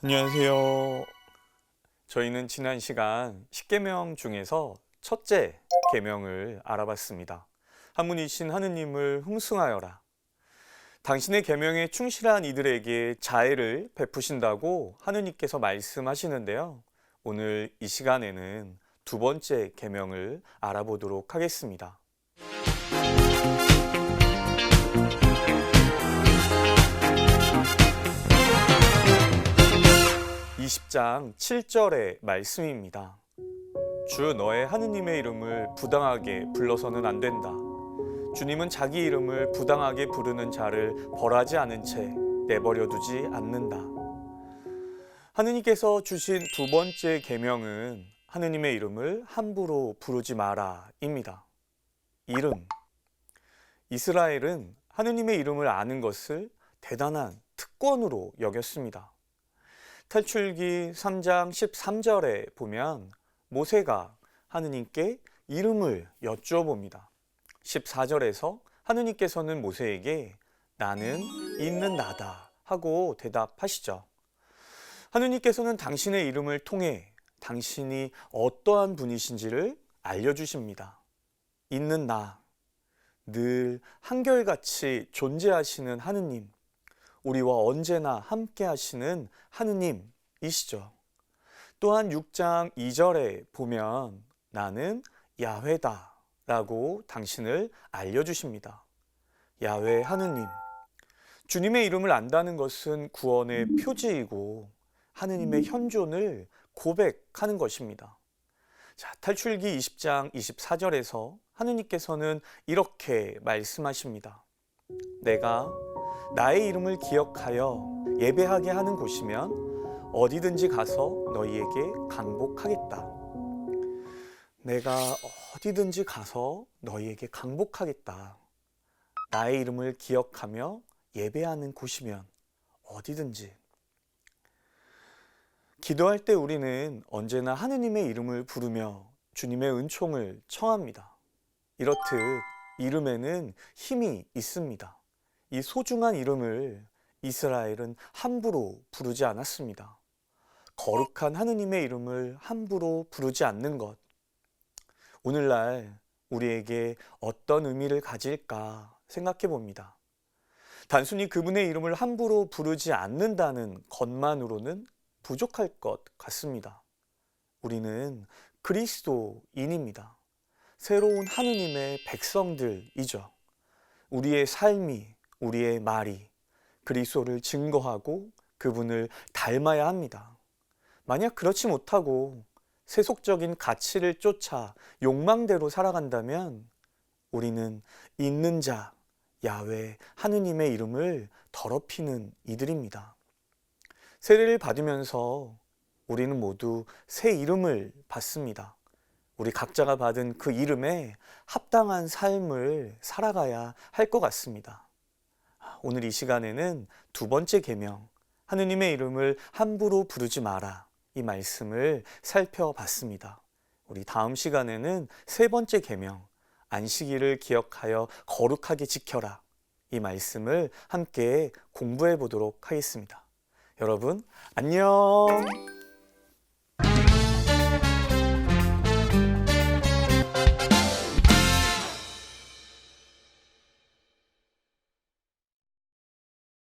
안녕하세요. 저희는 지난 시간 10계명 중에서 첫째 계명을 알아봤습니다. 한 분이신 하느님을 흥숭하여라. 당신의 계명에 충실한 이들에게 자애를 베푸신다고 하느님께서 말씀하시는데요. 오늘 이 시간에는 두 번째 계명을 알아보도록 하겠습니다. 20장 7절의 말씀입니다. 주 너의 하느님의 이름을 부당하게 불러서는 안 된다. 주님은 자기 이름을 부당하게 부르는 자를 벌하지 않은 채 내버려 두지 않는다. 하느님께서 주신 두 번째 계명은 하느님의 이름을 함부로 부르지 마라입니다. 이름. 이스라엘은 하느님의 이름을 아는 것을 대단한 특권으로 여겼습니다. 탈출기 3장 13절에 보면 모세가 하느님께 이름을 여쭈어봅니다. 14절에서 하느님께서는 모세에게 나는 있는 나다 하고 대답하시죠. 하느님께서는 당신의 이름을 통해 당신이 어떠한 분이신지를 알려주십니다. 있는 나, 늘 한결같이 존재하시는 하느님, 우리와 언제나 함께 하시는 하느님이시죠. 또한 6장 2절에 보면 나는 야훼다 라고 당신을 알려주십니다. 야훼 하느님. 주님의 이름을 안다는 것은 구원의 표지이고 하느님의 현존을 고백하는 것입니다. 자, 탈출기 20장 24절에서 하느님께서는 이렇게 말씀하십니다. 내가 나의 이름을 기억하여 예배하게 하는 곳이면 어디든지 가서 너희에게 강복하겠다. 내가 어디든지 가서 너희에게 강복하겠다. 나의 이름을 기억하며 예배하는 곳이면 어디든지. 기도할 때 우리는 언제나 하느님의 이름을 부르며 주님의 은총을 청합니다. 이렇듯 이름에는 힘이 있습니다. 이 소중한 이름을 이스라엘은 함부로 부르지 않았습니다. 거룩한 하느님의 이름을 함부로 부르지 않는 것. 오늘날 우리에게 어떤 의미를 가질까 생각해 봅니다. 단순히 그분의 이름을 함부로 부르지 않는다는 것만으로는 부족할 것 같습니다. 우리는 그리스도인입니다. 새로운 하느님의 백성들이죠. 우리의 삶이, 우리의 말이 그리스도를 증거하고 그분을 닮아야 합니다. 만약 그렇지 못하고 세속적인 가치를 쫓아 욕망대로 살아간다면 우리는 있는 자, 야외 하느님의 이름을 더럽히는 이들입니다. 세례를 받으면서 우리는 모두 새 이름을 받습니다. 우리 각자가 받은 그 이름에 합당한 삶을 살아가야 할 것 같습니다. 오늘 이 시간에는 두 번째 계명 하느님의 이름을 함부로 부르지 마라 이 말씀을 살펴봤습니다. 우리 다음 시간에는 세 번째 계명 안식일을 기억하여 거룩하게 지켜라 이 말씀을 함께 공부해 보도록 하겠습니다. 여러분 안녕.